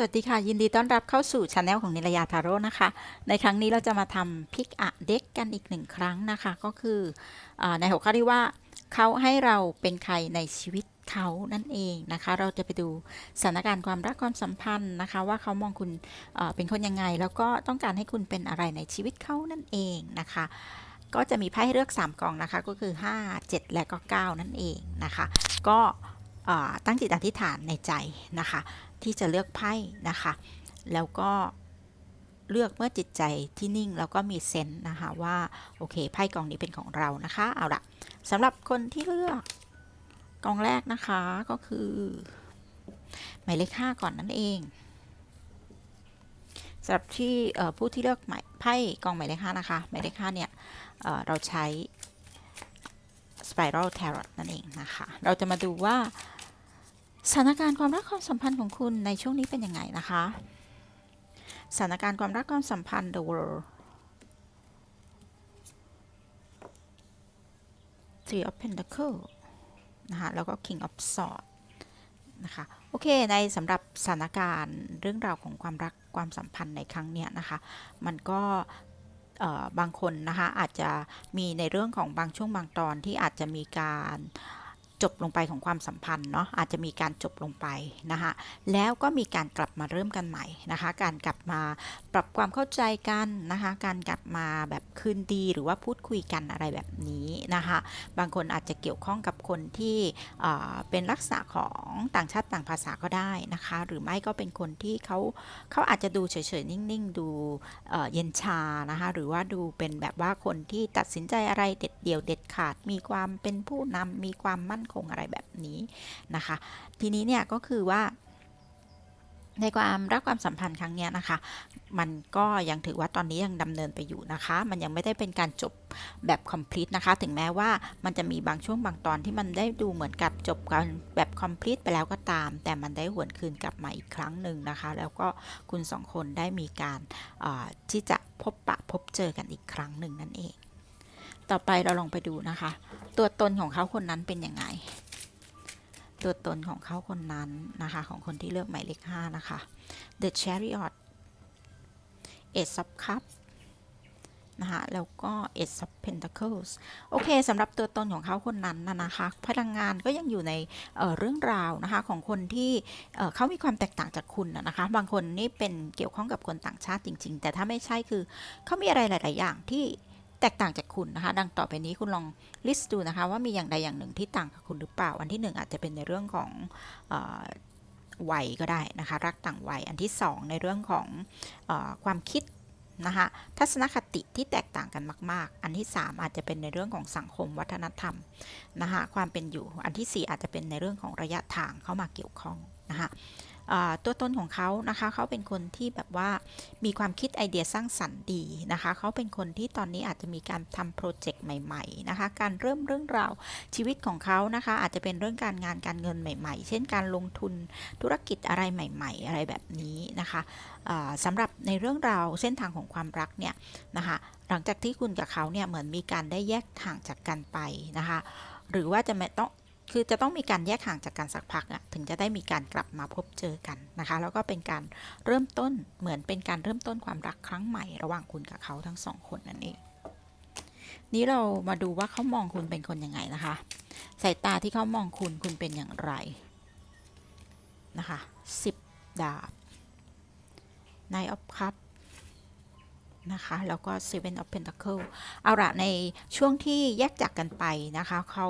สวัสดีค่ะ ยินดีต้อนรับเข้าสู่ช anel ของนิรยาทาโร่นะคะ ในครั้งนี้เราจะมาทำพิกอะเด็กกันอีกหนึ่งครั้งนะคะ ก็คืออในหัวข้อที่ว่าเขาให้เราเป็นใครในชีวิตเขานั่นเองนะคะ เราจะไปดูสถานการณ์ความรักความสัมพันธ์นะคะ ว่าเขามองคุณเเป็นคนยังไง แล้วก็ต้องการให้คุณเป็นอะไรในชีวิตเขานั่นเองนะคะ ก็จะมีไพ่ให้เลือก 3กองนะคะ ก็คือ 5 7 และก็9นั่นเองนะคะ ก็ตั้งจิตอธิษฐานในใจนะคะ ที่จะเลือกไพ่นะคะ แล้วก็เลือกเมื่อจิตใจที่นิ่งแล้วก็มีเซนนะคะว่าโอเคไพ่กองนี้เป็นของเรานะคะ เอาละสำหรับคนที่เลือกกองแรกนะคะก็คือหมายเลขห้าก่อนนั่นเองสำหรับที่ผู้ที่เลือกหมายไพ่กองหมายเลขห้านะคะหมายเลขห้าเนี่ยเเราใช้ Spiral Tarot นั่นเองนะคะ เราจะมาดูว่า สถานการณ์ความรักความสัมพันธ์ของคุณในช่วงนี้เป็นยังไงนะคะ สถานการณ์ความรักความสัมพันธ์ the world three of pentacle นะคะแล้วก็ king of swords นะคะโอเคในสำหรับสถานการณ์เรื่องราวของความรักความสัมพันธ์ในครั้งเนี้ยนะคะ มันก็บางคนนะคะอาจจะมีในเรื่องของบางช่วงบางตอนที่อาจจะมีการ จบลงไปของความสัมพันธ์เนาะอาจจะมีการจบลงไปนะคะแล้วก็มีการกลับมาเริ่มกันใหม่นะคะ การกลับมาปรับความเข้าใจกันนะคะการกลับมาแบบคืนดีหรือว่าพูดคุยกันอะไรแบบนี้นะคะบางคนอาจจะเกี่ยวข้องกับคนที่เเป็นลักษณะของต่างชาติต่างภาษาก็ได้นะคะ หรือไม่ก็เป็นคนที่เขาเขาอาจจะดูเฉยๆนิ่งๆ ดูเอ่อเย็นชานะคะหรือว่าดูเป็นแบบว่าคนที่ตัดสินใจอะไรเด็ดเดี่ยวเด็ดขาด มีความเป็นผู้นำมีความมั่นคงอะไรแบบนี้นะคะ ทีนี้เนี่ยก็คือว่า ในความรักความสัมพันธ์ครั้งเนี้ยนะคะ มันก็ยังถือว่าตอนนี้ยังดำเนินไปอยู่นะคะ มันยังไม่ได้เป็นการจบแบบ complete นะคะ ถึงแม้ว่ามันจะมีบางช่วงบางตอนที่มันได้ดูเหมือนกับจบกันแบบ complete ไปแล้วก็ตาม แต่มันได้หวนคืนกลับมาอีกครั้งหนึ่งนะคะ แล้วก็คุณสองคนได้มีการที่จะพบปะพบเจอกันอีกครั้งหนึ่งนั่นเอง ต่อไปเราลองไปดูนะคะ ตัวตนของเขาคนนั้นเป็นยังไง ตัวตนของเขาคนนั้นนะคะ ของคนที่เลือกหมายเลข5นะคะ The Chariot Ace of Cups นะคะแล้วก็ Ace of Pentacles โอเคสำหรับตัวตนของเขาคนนั้นนะนะคะ พลังงานก็ยังอยู่ในเเรื่องราวนะคะของคนที่เเขามีความแตกต่างจากคุณนะคะ บางคนนี่เป็นเกี่ยวข้องกับคนต่างชาติจริง ๆ แต่ถ้าไม่ใช่คือเขามีอะไรหลาย ๆ อย่างที่ แตกต่างจากคุณนะคะ ดังต่อไปนี้คุณลองลิสต์ดูนะคะ ว่ามีอย่างใดอย่างหนึ่งที่ต่างกับคุณหรือเปล่า อันที่หนึ่งอาจจะเป็นในเรื่องของอวัยก็ได้นะคะ รักต่างวัย อันที่สองในเรื่องของอความคิดนะคะทัศนคติที่แตกต่างกันมาก ๆ อันที่ 3 อาจจะเป็นในเรื่องของสังคมวัฒนธรรมนะคะความเป็นอยู่ อันที่ 4 อาจจะเป็นในเรื่องของระยะทางเข้ามาเกี่ยวข้องนะคะ ตัวตนของเขานะคะ เขาเป็นคนที่แบบว่ามีความคิดไอเดียสร้างสรรค์ดีนะคะ เขาเป็นคนที่ตอนนี้อาจจะมีการทำโปรเจกต์ใหม่ๆนะคะ การเริ่มเรื่องราวชีวิตของเขานะคะ อาจจะเป็นเรื่องการงานการเงินใหม่ ๆ เช่นการลงทุนธุรกิจอะไรใหม่ ๆ อะไรแบบนี้นะคะสำหรับในเรื่องราวเส้นทางของความรักเนี่ยนะคะ หลังจากที่คุณกับเขาเนี่ยเหมือนมีการได้แยกห่างจากกันไปนะคะ หรือว่าจะไม่ต้อง คือจะต้องมีการแยกห่างจากกันสักพักอะถึงจะได้มีการกลับมาพบเจอกันนะคะ แล้วก็เป็นการเริ่มต้นเหมือนเป็นการเริ่มต้นความรักครั้งใหม่ระหว่างคุณกับเขาทั้งสองคนนั่นเอง นี้เรามาดูว่าเขามองคุณเป็นคนยังไงนะคะ สายตาที่เขามองคุณคุณเป็นอย่างไรนะคะสิบดาบ Nine of Cups นะคะแล้วก็ Seven of Pentacles เอาละในช่วงที่แยกจากกันไปนะคะเขา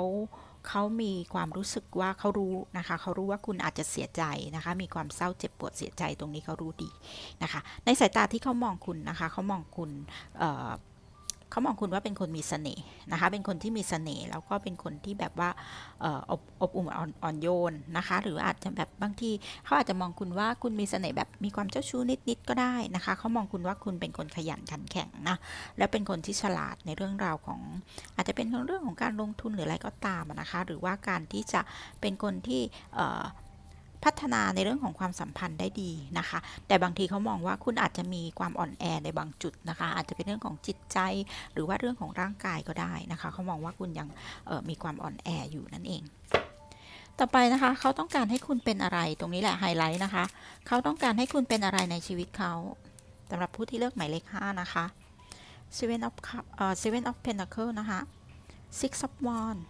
เขามีความรู้สึกว่าเขารู้นะคะ เขารู้ว่าคุณอาจจะเสียใจนะคะ มีความเศร้าเจ็บปวดเสียใจตรงนี้เขารู้ดีนะคะ ในสายตาที่เขามองคุณนะคะ เขามองคุณ เขามองคุณว่าเป็นคนมีเสน่ห์นะคะ เป็นคนที่มีเสน่ห์แล้วก็เป็นคนที่แบบว่าอบอบอุ่นอ่อนโยนนะคะ หรืออาจจะแบบบางทีเขาอาจจะมองคุณว่าคุณมีเสน่ห์แบบมีความเจ้าชู้นิดๆก็ได้นะคะเขามองคุณว่าคุณเป็นคนขยันขันแข็งนะแล้วเป็นคนที่ฉลาดในเรื่องราวของ อาจจะเป็นเรื่องของการลงทุนหรืออะไรก็ตามนะคะ หรือว่าการที่จะเป็นคนที่ พัฒนาในเรื่องของความสัมพันธ์ได้ดีนะคะ แต่บางทีเขามองว่าคุณอาจจะมีความอ่อนแอในบางจุดนะคะ อาจจะเป็นเรื่องของจิตใจ หรือว่าเรื่องของร่างกายก็ได้นะคะ เขามองว่าคุณยังออมีความอ่อนแออยู่นั่นเอง ต่อไปนะคะเขาต้องการให้คุณเป็นอะไรตรงนี้แหละไฮไลท์นะคะ เขาต้องการให้คุณเป็นอะไรในชีวิตเขาสำหรับผู้ที่เลือกหมายเลข5นะคะ Seven of Cup เอ่อ Seven of Pentacle นะคะ Six of Wands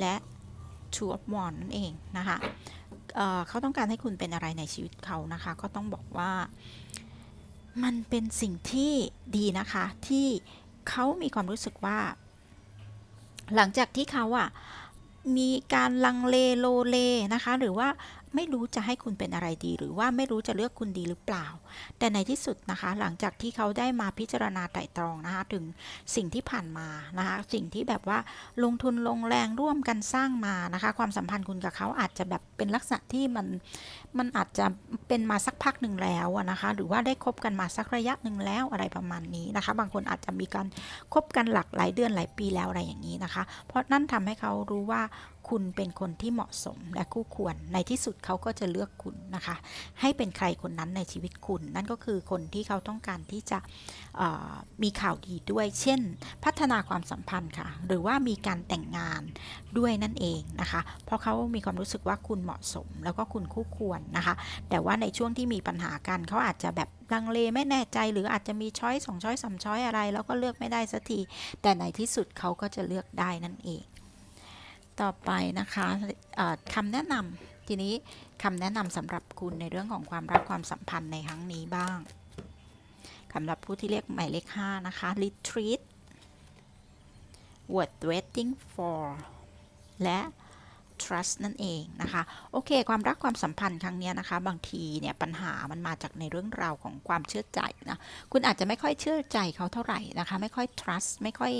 และ Two of Wands นั่นเองนะคะ เขาต้องการให้คุณเป็นอะไรในชีวิตเขานะคะ ก็ต้องบอกว่า มันเป็นสิ่งที่ดีนะคะ ที่เขามีความรู้สึกว่า หลังจากที่เขาอะมีการลังเลโลเลนะคะ หรือว่า ไม่รู้จะให้คุณเป็นอะไรดี หรือว่าไม่รู้จะเลือกคุณดีหรือเปล่า แต่ในที่สุดนะคะ หลังจากที่เขาได้มาพิจารณาไตร่ตรองนะคะ ถึงสิ่งที่ผ่านมานะคะ สิ่งที่แบบว่าลงทุนลงแรงร่วมกันสร้างมานะคะ ความสัมพันธ์คุณกับเขาอาจจะแบบเป็นลักษณะที่มันมันอาจจะเป็นมาสักพักหนึ่งแล้วนะคะ หรือว่าได้คบกันมาสักระยะหนึ่งแล้วอะไรประมาณนี้นะคะ บางคนอาจจะมีการคบกันหลักหลายเดือนหลายปีแล้วอะไรอย่างนี้นะคะ เพราะนั่นทำให้เขารู้ว่า คุณเป็นคนที่เหมาะสมและคู่ควร ในที่สุดเขาก็จะเลือกคุณนะคะ ให้เป็นใครคนนั้นในชีวิตคุณ นั่นก็คือคนที่เขาต้องการที่จะมีข่าวดีด้วย เช่น พัฒนาความสัมพันธ์ค่ะ หรือว่ามีการแต่งงานด้วยนั่นเองนะคะ เพราะเขามีความรู้สึกว่าคุณเหมาะสม แล้วก็คุณคู่ควรนะคะ แต่ว่าในช่วงที่มีปัญหากันเขาอาจจะแบบลังเลไม่แน่ใจหรืออาจจะมีช้อยสองช้อยสามช้อยอะไร แล้วก็เลือกไม่ได้สักที แต่ในที่สุดเขาก็จะเลือกได้นั่นเอง ต่อไปนะคะคำแนะนำทีนี้คำแนะนำสำหรับคุณในเรื่องของความรักความสัมพันธ์ในครั้งนี้บ้างสำหรับผู้ที่เรียกหมายเลข5นะคะ retreat worth waiting for และ trust นั่นเองนะคะ โอเค ความรักความสัมพันธ์ครั้งนี้นะคะ บางทีเนี่ยปัญหามันมาจากในเรื่องราวของความเชื่อใจนะ คุณอาจจะไม่ค่อยเชื่อใจเขาเท่าไหร่นะคะ ไม่ค่อย trust ไม่ค่อย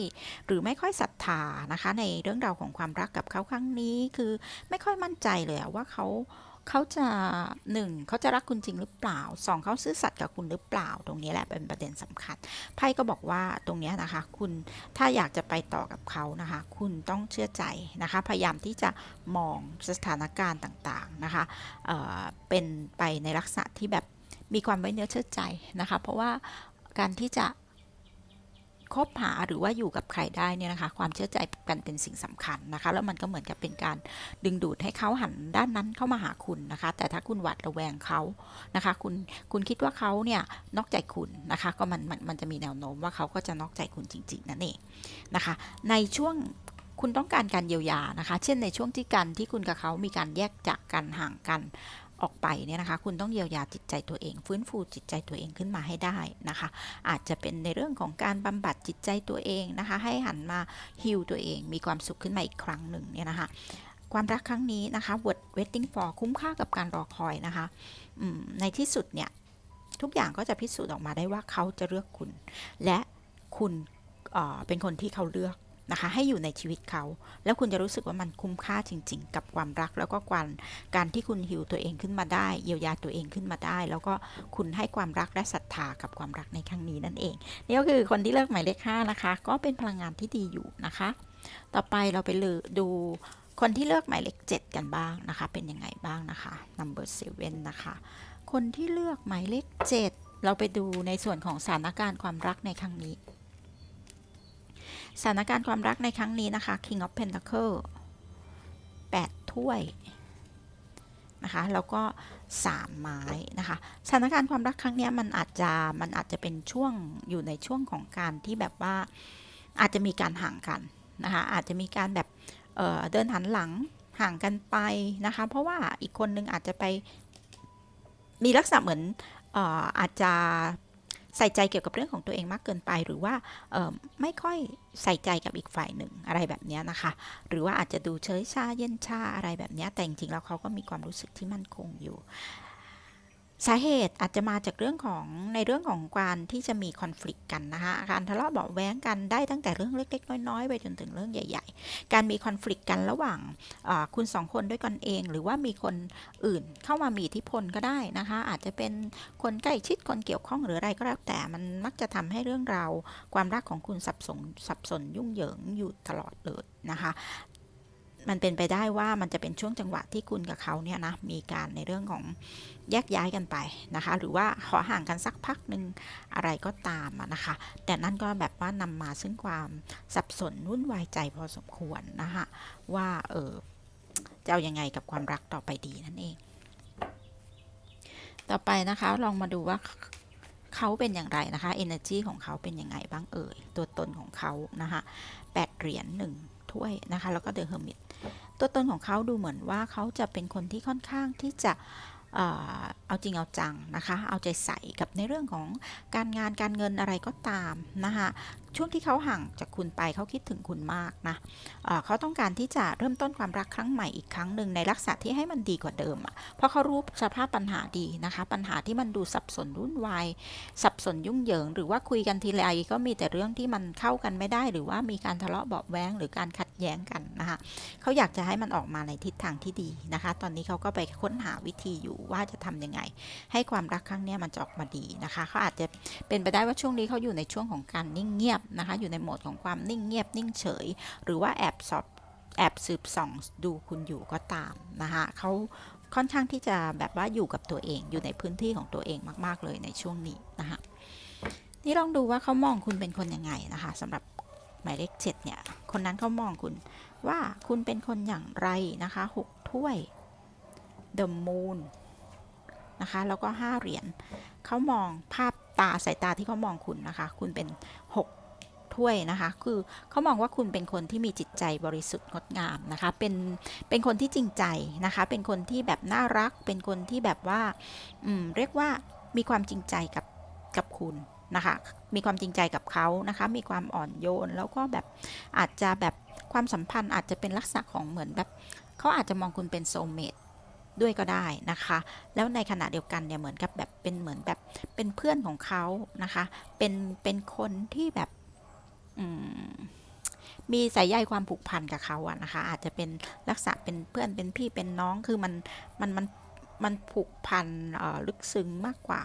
หรือไม่ค่อยศรัทธานะคะ ในเรื่องราวของความรักกับเขาครั้งนี้ คือไม่ค่อยมั่นใจเลยว่าเขา เขาจะหนึ่งเขาจะรักคุณจริงหรือเปล่าสองเขาซื่อสัตย์กับคุณหรือเปล่า ตรงนี้แหละเป็นประเด็นสำคัญไพ่ก็บอกว่าตรงนี้นะคะ คุณถ้าอยากจะไปต่อกับเขานะคะ คุณต้องเชื่อใจนะคะ พยายามที่จะมองสถานการณ์ต่างๆนะคะเเป็นไปในลักษณะที่แบบมีความไว้เนื้อเชื่อใจนะคะ เพราะว่าการที่จะ คบหาหรือว่าอยู่กับใครได้เนี่ยนะคะ ความเชื่อใจกันเป็นสิ่งสำคัญนะคะ แล้วมันก็เหมือนกับเป็นการดึงดูดให้เขาหันด้านนั้นเข้ามาหาคุณนะคะ แต่ถ้าคุณหวาดระแวงเขานะคะ คุณคุณคิดว่าเขาเนี่ยนอกใจคุณนะคะ ก็มันมันมันจะมีแนวโน้มว่าเขาก็จะนอกใจคุณจริง ๆนั่นเองนะคะ ในช่วงคุณต้องการการเยียวยานะคะ เช่นในช่วงที่กันที่คุณกับเขามีการแยกจากกันห่างกัน ออกไปเนี่ยนะคะ คุณต้องเยียวยาจิตใจตัวเอง ฟื้นฟูจิตใจตัวเองขึ้นมาให้ได้นะคะ อาจจะเป็นในเรื่องของการบำบัดจิตใจตัวเองนะคะ ให้หันมาฮิลตัวเอง มีความสุขขึ้นมาอีกครั้งหนึ่งเนี่ยนะคะความรักครั้งนี้นะคะ word waiting for คุ้มค่ากับการรอคอยนะคะ ในที่สุดเนี่ย ทุกอย่างก็จะพิสูจน์ออกมาได้ว่าเขาจะเลือกคุณ และคุณเเป็นคนที่เขาเลือก นะคะ ให้อยู่ในชีวิตเขา แล้วคุณจะรู้สึกว่ามันคุ้มค่าจริง ๆ กับความรักแล้วก็การการที่คุณฮิวตัวเองขึ้นมาได้ เยียวยาตัวเองขึ้นมาได้ แล้วก็คุณให้ความรักและศรัทธากับความรักในครั้งนี้นั่นเองนี่ก็คือคนที่เลือกหมายเลข5นะคะ ก็เป็นพลังงานที่ดีอยู่นะคะ ต่อไปเราไปลือดูคนที่เลือกหมายเลข7กันบ้างนะคะ เป็นยังไงบ้างนะคะ number 7นะคะ คนที่เลือกหมายเลข7เราไปดูในส่วนของสถานการณ์ความรักในครั้งนี้ สถานการณ์ความรักในครั้งนี้นะคะ King of Pentacle 8 ถ้วยนะคะแล้วก็ 3 ไม้นะคะสถานการณ์ความรักครั้งนี้มันอาจจะมันอาจจะเป็นช่วงอยู่ในช่วงของการที่แบบว่าอาจจะมีการห่างกันนะคะอาจจะมีการแบบเเดินหันหลังห่างกันไปนะคะเพราะว่าอีกคนนึงอาจจะไปมีลักษณะเหมือนอออาจจะ ใส่ใจเกี่ยวกับเรื่องของตัวเองมากเกินไป หรือว่าไม่ค่อยใส่ใจกับอีกฝ่ายหนึ่งอะไรแบบนี้นะคะ หรือว่าอาจจะดูเฉยชาเย็นชาอะไรแบบนี้แต่จริงๆแล้วเขาก็มีความรู้สึกที่มั่นคงอยู่ สาเหตุอาจจะมาจากเรื่องของในเรื่องของการที่จะมีคอน FLICT กันนะคะการทะเลาะเบาแว้งกันได้ตั้งแต่เรื่องเล็ก ๆ น้อยๆ ไปจนถึงเรื่องใหญ่ ๆ การมีคอน FLICT กันระหว่างคุณสองคนด้วยกันเอง หรือว่ามีคนอื่นเข้ามามีอิทธิพลก็ได้นะคะ อาจจะเป็นคนใกล้ชิดคนเกี่ยวข้องหรืออะไรก็แล้วแต่มันมักจะทำให้เรื่องราวความรักของคุณสับสนสับสนยุ่งเหยิงอยู่ตลอดเลยนะคะมันเป็นไปได้ว่ามันจะเป็นช่วงจังหวะที่คุณกับเขาเนี่ยนะมีการในเรื่องของ แยกย้ายกันไปนะคะ หรือว่าขอห่างกันสักพักหนึ่งอะไรก็ตามนะคะ แต่นั่นก็แบบว่านำมาซึ่งความสับสนวุ่นวายใจพอสมควรนะคะว่าเออจะเอายังไงกับความรักต่อไปดีนั่นเอง ต่อไปนะคะลองมาดูว่าเขาเป็นอย่างไรนะคะ energy ของเขาเป็นยังไงบ้างเอ่ย ตัวตนของเขานะคะแปดเหรียญหนึ่งถ้วยนะคะ แล้วก็เดอะเฮอร์มิตตัวตนของเขาดูเหมือนว่าเขาจะเป็นคนที่ค่อนข้างที่จะ เอาจริงเอาจังนะคะ เอาใจใส่กับในเรื่องของการงานการเงินอะไรก็ตามนะคะ ช่วงที่เขาห่างจากคุณไปเขาคิดถึงคุณมากนะเอ่อเขาต้องการที่จะเริ่มต้นความรักครั้งใหม่อีกครั้งหนึ่งในลักษณะที่ให้มันดีกว่าเดิมอะเพราะเขารู้สภาพปัญหาดีนะคะ ปัญหาที่มันดูสับสนวุ่นวายสับสนยุ่งเหยิง หรือว่าคุยกันทีไรก็มีแต่เรื่องที่มันเข้ากันไม่ได้ หรือว่ามีการทะเลาะเบาะแว้งหรือการขัดแย้งกันนะคะเขาอยากจะให้มันออกมาในทิศทางที่ดีนะคะ ตอนนี้เขาก็ไปค้นหาวิธีอยู่ว่าจะทำยังไง ให้ความรักครั้งนี้มันจะออกมาดีนะคะเขาอาจจะเป็นไปได้ว่าช่วงนี้เขาอยู่ในช่วงของการนิ่งเงียบนะคะอยู่ในโหมดของความนิ่งเงียบนิ่งเฉย หรือว่าแอบสอบแอบสืบส่องดูคุณอยู่ก็ตามนะคะเขาค่อนข้างที่จะแบบว่าอยู่กับตัวเองอยู่ในพื้นที่ของตัวเองมาก ๆ เลยในช่วงนี้นะคะนี่ลองดูว่าเขามองคุณเป็นคนยังไงนะคะสำหรับหมายเลขเจ็ดเนี่ยคนนั้นเขามองคุณว่าคุณเป็นคนอย่างไรนะคะหกถ้วย The Moon นะคะแล้วก็ห้าเหรียญเขามองภาพตาสายตาที่เขามองคุณนะคะ คุณเป็น ถ้วยนะคะ คือเขามองว่าคุณเป็นคนที่มีจิตใจบริสุทธิ์งดงามนะคะ เป็นเป็นคนที่จริงใจนะคะ เป็นคนที่แบบน่ารัก เป็นคนที่แบบว่าอืมเรียกว่ามีความจริงใจกับกับคุณนะคะ มีความจริงใจกับเขานะคะ มีความอ่อนโยน แล้วก็แบบอาจจะแบบความสัมพันธ์อาจจะเป็นลักษณะของเหมือนแบบเขาอาจจะมองคุณเป็นโซเมตด้วยก็ได้นะคะ แล้วในขณะเดียวกันเนี่ยเหมือนกับแบบเป็นเหมือนแบบเป็นเพื่อนของเขานะคะ เป็นเป็นคนที่แบบ มีสายใยความผูกพันกับเขาอะนะคะ อาจจะเป็นลักษณะเป็นเพื่อนเป็นพี่เป็นน้องคือมันมันมันมันผูกพันลึกซึ้งมากกว่า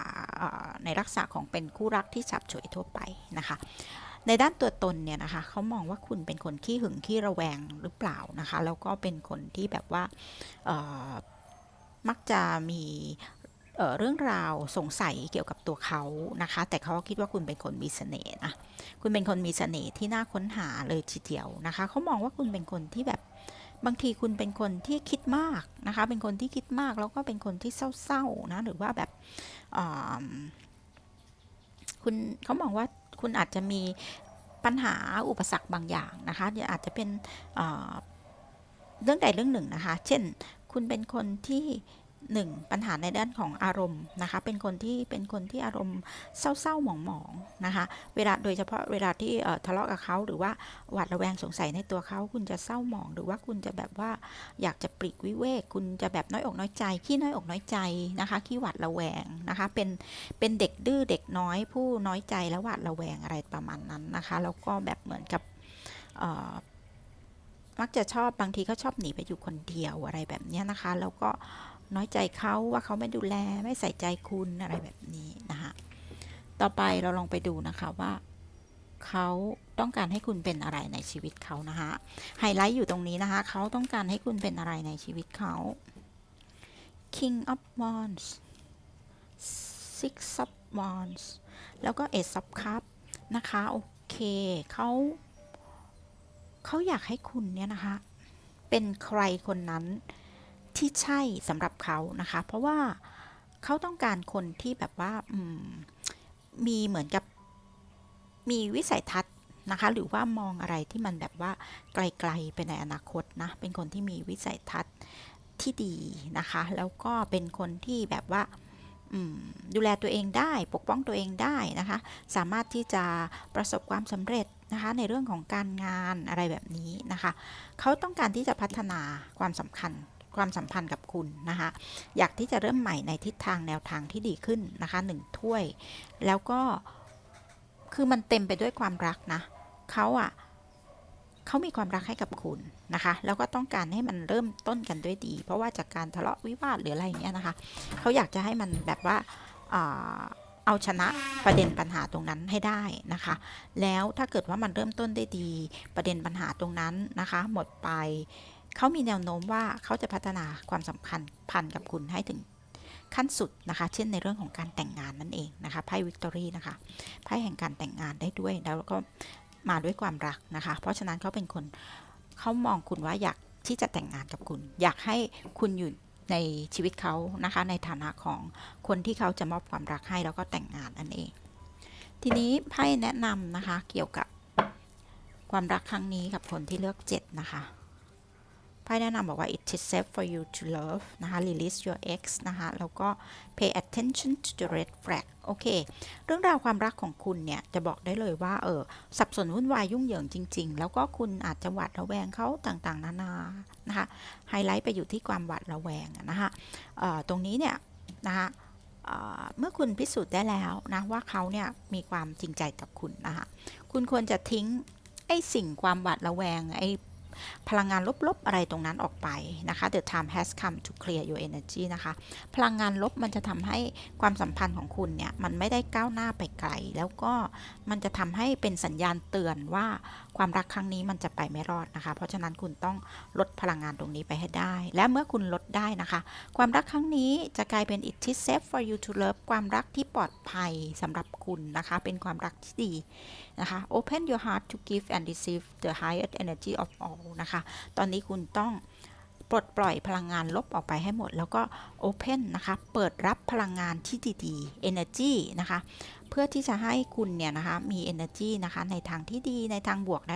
ในลักษณะของเป็นคู่รักที่ฉับฉวยทั่วไปนะคะ ในด้านตัวตนเนี่ยนะคะเขามองว่าคุณเป็นคนขี้หึงขี้ระแวงหรือเปล่านะคะ แล้วก็เป็นคนที่แบบว่ามักจะมี เเรื่องราวสงสัยเกี่ยวกับตัวเขานะคะ แต่เขาคิดว่าคุณเป็นคนมีเสน่ห์นะคุณเป็นคนมีเสน่ห์ที่น่าค้นหาเลยทีเดียวนะคะเขามองว่าคุณเป็นคนที่แบบบางทีคุณเป็นคนที่คิดมากนะคะ เป็นคนที่คิดมากแล้วก็เป็นคนที่เศร้าๆนะหรือว่าแบบคุณเขามองว่าคุณอาจจะมีปัญหาอุปสรรคบางอย่างนะคะอาจจะเป็นเรื่องใดเรื่องหนึ่งนะคะ เช่น คุณเป็นคนที่ หนึ่งปัญหาในด้านของอารมณ์นะคะ เป็นคนที่เป็นคนที่อารมณ์เศร้าๆหมองๆนะคะ เวลาโดยเฉพาะเวลาที่ทะเลาะกับเขาหรือว่าหวาดระแวงสงสัยในตัวเขาคุณจะเศร้าหมอง หรือว่าคุณจะแบบว่าอยากจะปลีกวิเวก คุณจะแบบน้อยอกน้อยใจขี้น้อยอกน้อยใจนะคะขี้หวาดระแวงนะคะ เป็นเป็นเด็กดื้อเด็กน้อยผู้น้อยใจและหวาดระแวงอะไรประมาณนั้นนะคะ แล้วก็แบบเหมือนกับมักจะชอบบางทีก็ชอบหนีไปอยู่คนเดียวอะไรแบบนี้นะคะ แล้วก็ น้อยใจเขาว่าเขาไม่ดูแลไม่ใส่ใจคุณอะไรแบบนี้นะคะต่อไปเราลองไปดูนะคะว่าเขาต้องการให้คุณเป็นอะไรในชีวิตเขานะคะไฮไลท์อยู่ตรงนี้นะคะเขาต้องการให้คุณเป็นอะไรในชีวิตเขา King of Wands Six of Wands แล้วก็ Ace of cups นะคะโอเคเขาเขาอยากให้คุณเนี่ยนะคะ เป็นใครคนนั้น ที่ใช่สำหรับเขานะคะ เพราะว่าเขาต้องการคนที่แบบว่ามมีเหมือนกับมีวิสัยทัศน์นะคะ หรือว่ามองอะไรที่มันแบบว่าไกลๆไปในอนาคตนะ เป็นคนที่มีวิสัยทัศน์ที่ดีนะคะ แล้วก็เป็นคนที่แบบว่าดูแลตัวเองได้ปกป้องตัวเองได้นะคะ สามารถที่จะประสบความสำเร็จนะคะในเรื่องของการงานอะไรแบบนี้นะคะ เขาต้องการที่จะพัฒนาความสำคัญ ความสัมพันธ์กับคุณนะคะ อยากที่จะเริ่มใหม่ในทิศทางแนวทางที่ดีขึ้นนะคะหนึ่งถ้วย แล้วก็คือมันเต็มไปด้วยความรักนะเขาอะเขามีความรักให้กับคุณนะคะ แล้วก็ต้องการให้มันเริ่มต้นกันด้วยดี เพราะว่าจากการทะเลาะวิวาทหรืออะไรอย่างเงี้ยนะคะเขาอยากจะให้มันแบบว่าเอาชนะประเด็นปัญหาตรงนั้นให้ได้นะคะ แล้วถ้าเกิดว่ามันเริ่มต้นได้ดี ประเด็นปัญหาตรงนั้นนะคะ หมดไป เขามีแนวโน้มว่าเขาจะพัฒนาความสัมพันธ์พันกับคุณให้ถึงขั้นสุดนะคะ เช่นในเรื่องของการแต่งงานนั่นเองนะคะ ไพ่วิกตอรี่นะคะ ไพ่แห่งการแต่งงานได้ด้วย แล้วก็มาด้วยความรักนะคะ เพราะฉะนั้นเขาเป็นคนเขามองคุณว่าอยากที่จะแต่งงานกับคุณ อยากให้คุณอยู่ในชีวิตเขานะคะ ในฐานะของคนที่เขาจะมอบความรักให้แล้วก็แต่งงานนั่นเอง ทีนี้ไพ่แนะนำนะคะเกี่ยวกับความรักครั้งนี้กับคนที่เลือก 7 นะคะ ไพ่แนะนำบอกว่า it is safe for you to love นะคะ release your ex นะคะ แล้วก็ pay attention to the red flag โอเค เรื่องราวความรักของคุณเนี่ย จะบอกได้เลยว่า เออ สับสนวุ่นวายยุ่งเหยิงจริง ๆ แล้วก็คุณอาจจะหวาดระแวงเขาต่างๆ นานา นะคะ ไฮไลท์ไปอยู่ที่ความหวาดระแวงนะคะออตรงนี้เนี่ย นะคะเอ่อเมื่อคุณพิสูจน์ได้แล้วนะว่าเขาเนี่ยมีความจริงใจกับคุณนะคะ คุณควรจะทิ้งไอ้สิ่งความหวาดระแวงไอ้ พลังงานลบๆอะไรตรงนั้นออกไปนะคะ The time has come to clear your energy นะคะ พลังงานลบมันจะทำให้ความสัมพันธ์ของคุณเนี่ย มันไม่ได้ก้าวหน้าไปไกล แล้วก็มันจะทำให้เป็นสัญญาณเตือนว่าความรักครั้งนี้มันจะไปไม่รอดนะคะ เพราะฉะนั้นคุณต้องลดพลังงานตรงนี้ไปให้ได้ และเมื่อคุณลดได้นะคะ ความรักครั้งนี้จะกลายเป็น it is safe for you to love ความรักที่ปลอดภัยสำหรับคุณนะคะ เป็นความรักที่ดีนะคะ open your heart to give and receive the highest energy of all นะคะ ตอนนี้คุณต้องปลดปล่อยพลังงานลบออกไปให้หมด แล้วก็ open นะคะ เปิดรับพลังงานที่ดีๆ energy นะคะ เพื่อที่จะให้คุณเนี่ยนะคะมี energy นะคะในทางที่ดีในทางบวกและ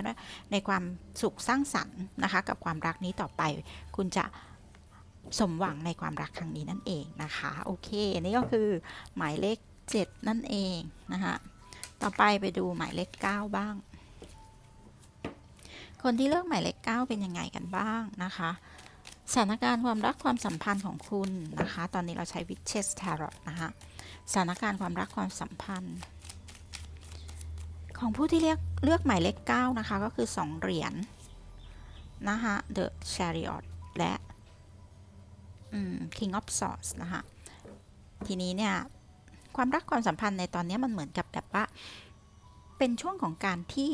ในความสุขสร้างสรรค์นะคะ กับความรักนี้ต่อไป คุณจะสมหวังในความรักครั้งนี้นั่นเองนะคะโอเคนี่ก็คือหมายเลข 7 นั่นเองนะคะต่อไปไปดูหมายเลข 9 บ้าง คนที่เลือกหมายเลข 9 เป็นยังไงกันบ้างนะคะ สถานการณ์ความรักความสัมพันธ์ของคุณนะคะ ตอนนี้เราใช้ Witches Tarot นะคะสถานการณ์ความรักความสัมพันธ์ ของผู้ที่เลือกเลือกหมายเลข9นะคะ ก็คือ 2 เหรียญนะคะ The Chariot และ King of Swords นะคะ ทีนี้เนี่ย ความรักความสัมพันธ์ในตอนนี้มันเหมือนกับแบบว่า เป็นช่วงของการที่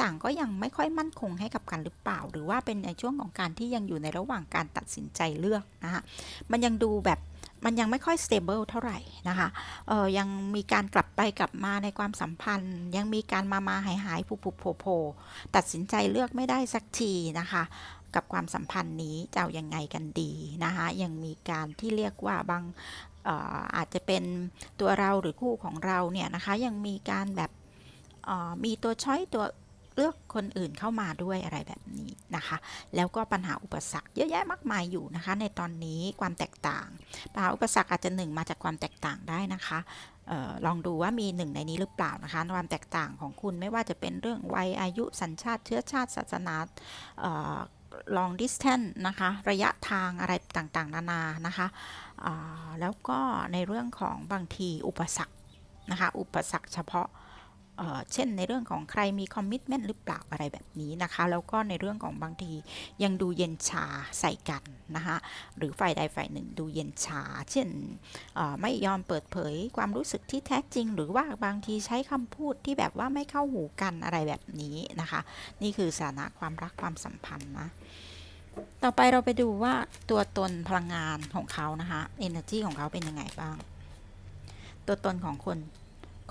ต่างก็ยังไม่ค่อยมั่นคงให้กับกันหรือเปล่า หรือว่าเป็นในช่วงของการที่ยังอยู่ในระหว่างการตัดสินใจเลือกนะคะมันยังดูแบบมันยังไม่ค่อย stable เท่าไหร่นะคะเออยังมีการกลับไปกลับมาในความสัมพันธ์ ยังมีการมามาหายหายผูผูโผโผตัดสินใจเลือกไม่ได้สักทีนะคะกับความสัมพันธ์นี้จะเอายังไงกันดีนะคะยังมีการที่เรียกว่าบางอาจจะเป็นตัวเราหรือคู่ของเราเนี่ยนะคะยังมีการแบบมีตัวช้อยตัว เลือกคนอื่นเข้ามาด้วยอะไรแบบนี้นะคะ แล้วก็ปัญหาอุปสรรคเยอะแยะมากมายอยู่นะคะ ในตอนนี้ความแตกต่างปัญหาอุปสรรคอาจจะหนึ่งมาจากความแตกต่างได้นะคะออลองดูว่ามีหนึ่งในนี้หรือเปล่านะคะความแตกต่างของคุณไม่ว่าจะเป็นเรื่องวัยอายุสัญชาติเชื้อชาติศาสนาเอ่อ long distance นะคะ ระยะทางอะไรต่างๆ นานานะคะแล้วก็ในเรื่องของบางทีอุปสรรคนะคะ อุปสรรคเฉพาะ เช่นในเรื่องของใครมีคอมมิ t เมนต์หรือเปล่าอะไรแบบนี้นะคะ แล้วก็ในเรื่องของบางทียังดูเย็นชาใส่กันนะคะหรือฝ่ายใดฝ่ายหนึ่งดูเย็นชา เช่นไม่ยอมเปิดเผยความรู้สึกที่แท้จริง หรือว่าบางทีใช้คำพูดที่แบบว่าไม่เข้าหูกันอะไรแบบนี้นะคะ นี่คือสถานะความรักความสัมพันธ์นะต่อไปเราไปดูว่าตัวตนพลังงานของเขานะคะ energy ของเขาเป็นยังไงบ้าง ตัวตนของคน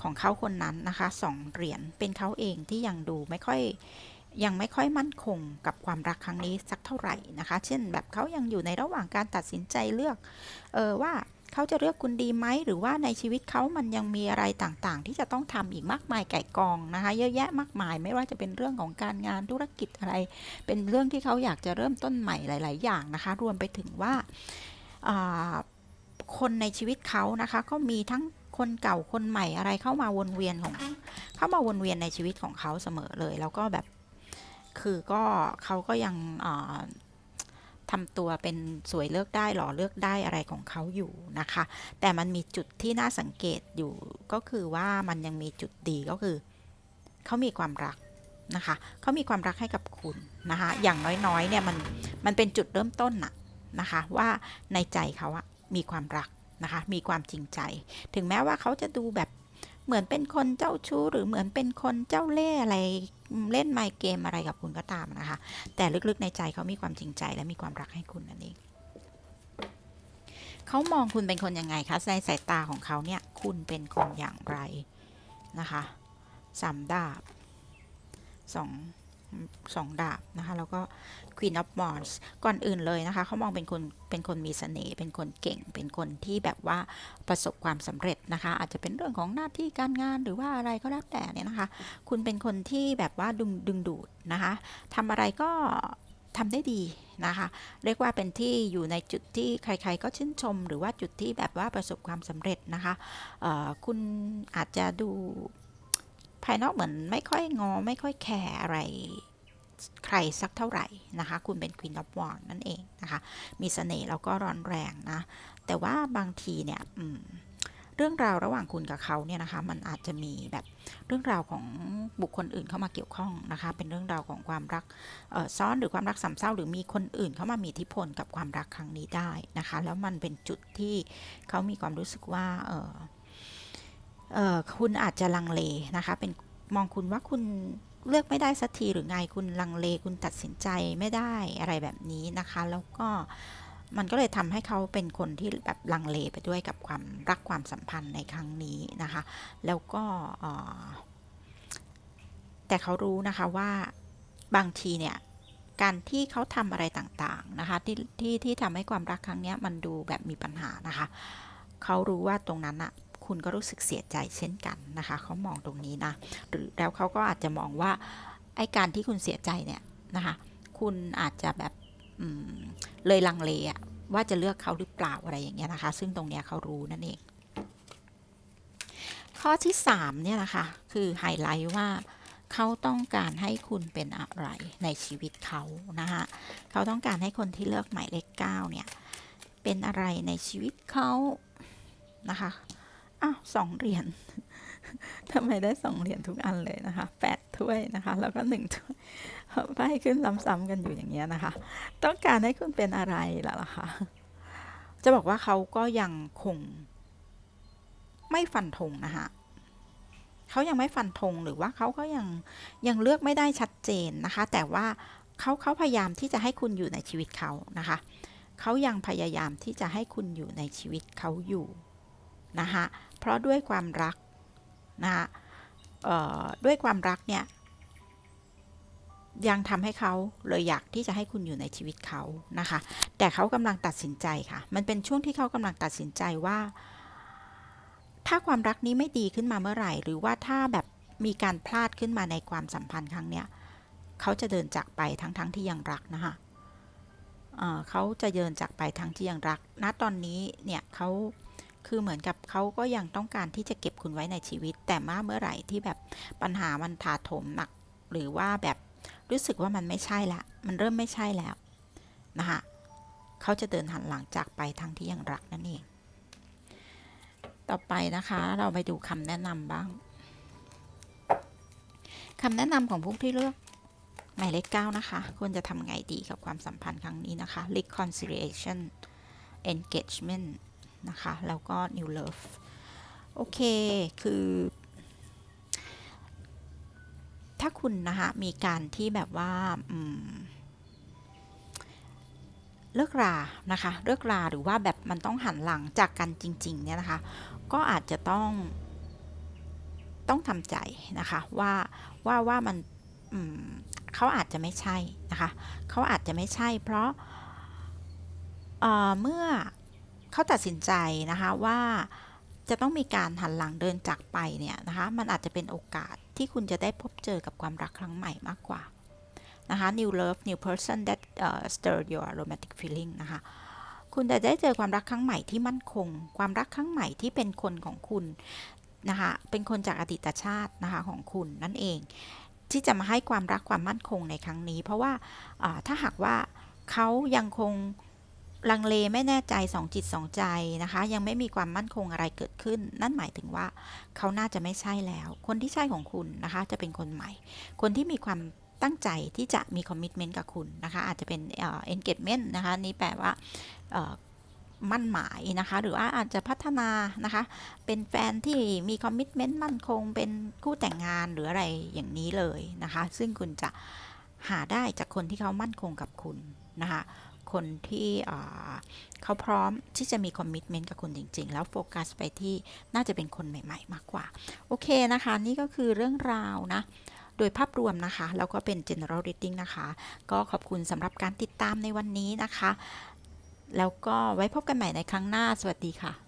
ของเขาคนนั้นนะคะสองเหรียญเป็นเขาเองที่ยังดูไม่ค่อยยังไม่ค่อยมั่นคงกับความรักครั้งนี้สักเท่าไหร่นะคะ เช่นแบบเขายังอยู่ในระหว่างการตัดสินใจเลือกเออว่าเขาจะเลือกคุณดีไหมหรือว่าในชีวิตเขามันยังมีอะไรต่างๆ ที่จะต้องทำอีกมากมายไก่กองนะคะ เยอะแยะมากมาย ไม่ว่าจะเป็นเรื่องของการงานธุรกิจอะไร เป็นเรื่องที่เขาอยากจะเริ่มต้นใหม่หลาย ๆ อย่างนะคะ รวมไปถึงว่าคนในชีวิตเขานะคะก็มีทั้ง คนเก่าคนใหม่อะไรเข้ามาวนเวียนของเข้ามาวนเวียนในชีวิตของเขาเสมอเลย แล้วก็แบบคือก็เขาก็ยังทำตัวเป็นสวยเลือกได้หล่อเลือกได้อะไรของเขาอยู่นะคะ แต่มันมีจุดที่น่าสังเกตอยู่ก็คือว่ามันยังมีจุดดีก็คือเขามีความรักนะคะเขามีความรักให้กับคุณนะคะอย่างน้อยๆเนี่ยมันมันเป็นจุดเริ่มต้นน่ะนะคะว่าในใจเขาอะมีความรัก นะคะ มีความจริงใจ ถึงแม้ว่าเขาจะดูแบบเหมือนเป็นคนเจ้าชู้หรือเหมือนเป็นคนเจ้าเล่ห์อะไรเล่นไมค์เกมอะไรกับคุณก็ตามนะคะ แต่ลึกๆในใจเขามีความจริงใจและมีความรักให้คุณนั่นเองเขามองคุณเป็นคนยังไงคะในสายตาของเขาเนี่ยคุณเป็นคนอย่างไรนะคะสามดาบสอง สองดาบนะคะ แล้วก็ Queen of Wands ก่อนอื่นเลยนะคะ เขามองเป็นคนเป็นคนมีเสน่ห์เป็นคนเก่ง เป็นคนที่แบบว่าประสบความสำเร็จนะคะ อาจจะเป็นเรื่องของหน้าที่การงานหรือว่าอะไรก็แล้วแต่เนี่ยนะคะ คุณเป็นคนที่แบบว่าดึงดึงดูดนะคะทำอะไรก็ทำได้ดีนะคะ เรียกว่าเป็นที่อยู่ในจุดที่ใครๆก็ชื่นชม หรือว่าจุดที่แบบว่าประสบความสำเร็จนะคะคุณอาจจะดู ภายนอกเหมือนไม่ค่อยงอไม่ค่อยแคร์อะไรใครสักเท่าไหร่นะคะ คุณเป็น Queen of w a n d นั่นเองนะคะ มีเสน่ห์แล้วก็ร้อนแรงนะ แต่ว่าบางทีเนี่ยเรื่องราวระหว่างคุณกับเขาเนี่ยนะคะ มันอาจจะมีแบบเรื่องราวของบุคคลอื่นเข้ามาเกี่ยวข้องนะคะ เป็นเรื่องราวของความรักซ้อนหรือความรักสามเศร้า หรือมีคนอื่นเข้ามามีอิทธิพลกับความรักครั้งนี้ได้นะคะ แล้วมันเป็นจุดที่เขามีความรู้สึกว่าเออ คุณอาจจะลังเลนะคะ เป็นมองคุณว่าคุณเลือกไม่ได้สักทีหรือไงคุณลังเลคุณตัดสินใจไม่ได้อะไรแบบนี้นะคะ แล้วก็มันก็เลยทำให้เขาเป็นคนที่แบบลังเลไปด้วยกับความรักความสัมพันธ์ในครั้งนี้นะคะ แล้วก็แต่เขารู้นะคะว่าบางทีเนี่ยการที่เขาทำอะไรต่างๆนะคะที่ที่ที่ทำให้ความรักครั้งเนี้ยมันดูแบบมีปัญหานะคะ เขารู้ว่าตรงนั้นอะ คุณก็รู้สึกเสียใจเช่นกันนะคะเขามองตรงนี้นะหรือแล้วเขาก็อาจจะมองว่าไอ้การที่คุณเสียใจเนี่ยนะคะคุณอาจจะแบบเลยลังเลอะว่าจะเลือกเขาหรือเปล่าอะไรอย่างเงี้ยนะคะ ซึ่งตรงเนี้ยเขารู้นั่นเอง ข้อที่3เนี่ยนะคะคือไฮไลท์ว่าเขาต้องการให้คุณเป็นอะไรในชีวิตเขานะคะเขาต้องการให้คนที่เลือกหมายเลข9เนี่ยเป็นอะไรในชีวิตเขานะคะ อ้าวสองเหรียญทำไมได้สองเหรียญทุกอันเลยนะคะแปดถ้วยนะคะ แล้วก็หนึ่งถ้วยไพ่ขึ้นซ้ำๆกันอยู่อย่างเงี้ยนะคะ ต้องการให้คุณเป็นอะไรล่ะล่ะคะจะบอกว่าเขาก็ยังคง ไม่ฟันธงนะคะเขายังไม่ฟันธงหรือว่าเขาก็ยังยังเลือกไม่ได้ชัดเจนนะคะ แต่ว่าเขาเขาพยายามที่จะให้คุณอยู่ในชีวิตเขานะคะเขายังพยายามที่จะให้คุณอยู่ในชีวิตเขาอยู่นะคะ เพราะด้วยความรักนะคะด้วยความรักเนี่ย ยังทำให้เขาเลยอยากที่จะให้คุณอยู่ในชีวิตเขานะคะ แต่เขากำลังตัดสินใจค่ะ มันเป็นช่วงที่เขากำลังตัดสินใจว่า ถ้าความรักนี้ไม่ดีขึ้นมาเมื่อไหร่ หรือว่าถ้าแบบมีการพลาดขึ้นมาในความสัมพันธ์ครั้งเนี้ยเขาจะเดินจากไปทั้งๆทที่ยังรักนะคะเเขาจะเดินจากไปทั้งที่ยังรัก ณ ตอนนี้เนี่ยเขา คือเหมือนกับเขาก็ยังต้องการที่จะเก็บคุณไว้ในชีวิต แต่มาเมื่อไหร่ที่แบบปัญหามันถาโถมหนัก หรือว่าแบบรู้สึกว่ามันไม่ใช่ละ มันเริ่มไม่ใช่แล้วนะคะเขาจะเดินหันหลังจากไปทั้งที่ยังรักนั่นเอง ต่อไปนะคะเราไปดูคำแนะนำบ้างคำแนะนำของพวกที่เลือกหมายเลขเก้านะคะ ควรจะทำไงดีกับความสัมพันธ์ครั้งนี้นะคะ reconciliation engagement นะคะ แล้วก็ new love โอเค คือ ถ้าคุณนะคะ มีการที่แบบว่าเลิกรานะคะ เลิกราหรือว่าแบบมันต้องหันหลังจากกันจริง ๆ เนี่ยนะคะ ก็อาจจะต้องต้องทำใจนะคะว่าว่าว่ามันมเขาอาจจะไม่ใช่นะคะ เขาอาจจะไม่ใช่เพราะเเมื่อ เขาตัดสินใจนะคะว่าจะต้องมีการหันหลังเดินจากไปเนี่ยนะคะมันอาจจะเป็นโอกาสที่คุณจะได้พบเจอกับความรักครั้งใหม่มากกว่านะคะ new love new person that uh, stir your romantic feeling นะคะ คุณจะได้เจอความรักครั้งใหม่ที่มั่นคง ความรักครั้งใหม่ที่เป็นคนของคุณนะคะ เป็นคนจากอดีตชาตินะคะของคุณนั่นเอง ที่จะมาให้ความรักความมั่นคงในครั้งนี้ เพราะว่าถ้าหากว่าเขายังคง ลังเลไม่แน่ใจสองจิตสองใจนะคะ ยังไม่มีความมั่นคงอะไรเกิดขึ้น นั่นหมายถึงว่าเขาน่าจะไม่ใช่แล้ว คนที่ใช่ของคุณนะคะ จะเป็นคนใหม่ คนที่มีความตั้งใจที่จะมีคอมมิชเมนต์กับคุณนะคะ อาจจะเป็นเอ่อ engagement นะคะ นี่แปลว่ามั่นหมายนะคะ หรือว่าอาจจะพัฒนานะคะ เป็นแฟนที่มีคอมมิชเมนต์มั่นคง เป็นคู่แต่งงานหรืออะไรอย่างนี้เลยนะคะ ซึ่งคุณจะหาได้จากคนที่เขามั่นคงกับคุณนะคะ คนที่เขาพร้อมที่จะมีคอมมิชเมนต์กับคุณจริง ๆ แล้วโฟกัสไปที่น่าจะเป็นคนใหม่ ๆ มากกว่า โอเคนะคะ นี่ก็คือเรื่องราวนะโดยภาพรวมนะคะ แล้วก็เป็น general reading นะคะ ก็ขอบคุณสำหรับการติดตามในวันนี้นะคะ แล้วก็ไว้พบกันใหม่ในครั้งหน้า สวัสดีค่ะ